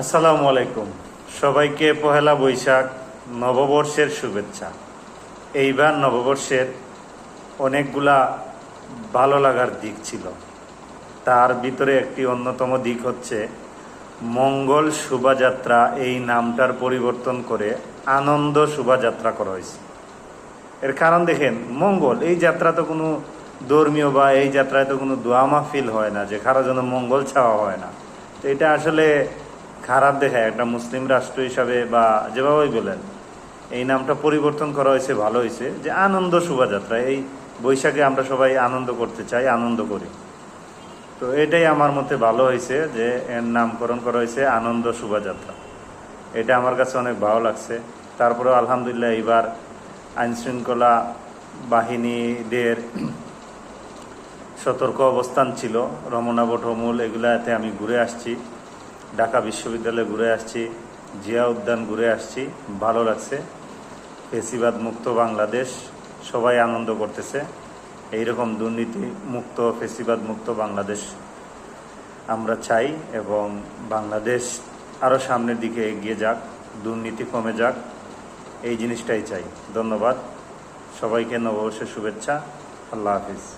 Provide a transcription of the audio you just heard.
আসসালামু আলাইকুম। সবাইকে পহেলা বৈশাখ নববর্ষের শুভেচ্ছা। এইবার নববর্ষের অনেকগুলা ভালো লাগার দিক ছিল। তার ভিতরে একটি অন্যতম দিক হচ্ছে মঙ্গল শোভাযাত্রা, এই নামটার পরিবর্তন করে আনন্দ শোভাযাত্রা করা হয়েছে। এর কারণ দেখেন, মঙ্গল, এই যাত্রা তো কোনো ধর্মীয় বা এই যাত্রায় তো কোনো দোয়া মাহফিল হয় না, যে কারোর জন্য মঙ্গল ছাওয়া হয় না। তো এটা আসলে খারাপ দেখায়, একটা মুসলিম রাষ্ট্র হিসাবে বা যেভাবেই বলেন, এই নামটা পরিবর্তন করা হয়েছে, ভালো হয়েছে, যে আনন্দ শোভাযাত্রা, এই বৈশাখে আমরা সবাই আনন্দ করতে চাই, আনন্দ করি। তো এটাই আমার মতে ভালো হয়েছে যে এর নামকরণ করা হয়েছে আনন্দ শোভাযাত্রা। এটা আমার কাছে অনেক ভালো লাগছে। তারপরেও আলহামদুলিল্লাহ এবার আইনশৃঙ্খলা বাহিনীদের সতর্ক অবস্থান ছিল। রমনা, বটমূল, এগুলাতে আমি ঘুরে আসছি। ঢাকা বিশ্ববিদ্যালয়ে ঘুরে আসছি জিয়া উদ্যান ঘুরে আসছি, ভালো লাগছে। ফেসিবাদ মুক্ত বাংলাদেশ, সবাই আনন্দ করতেছে। এইরকম দুর্নীতি মুক্ত, ফেসিবাদ মুক্ত বাংলাদেশ আমরা চাই এবং বাংলাদেশ আরও সামনের দিকে এগিয়ে যাক, দুর্নীতি কমে যাক, এই জিনিসটাই চাই। ধন্যবাদ। সবাইকে নববর্ষের শুভেচ্ছা। আল্লাহ হাফিজ।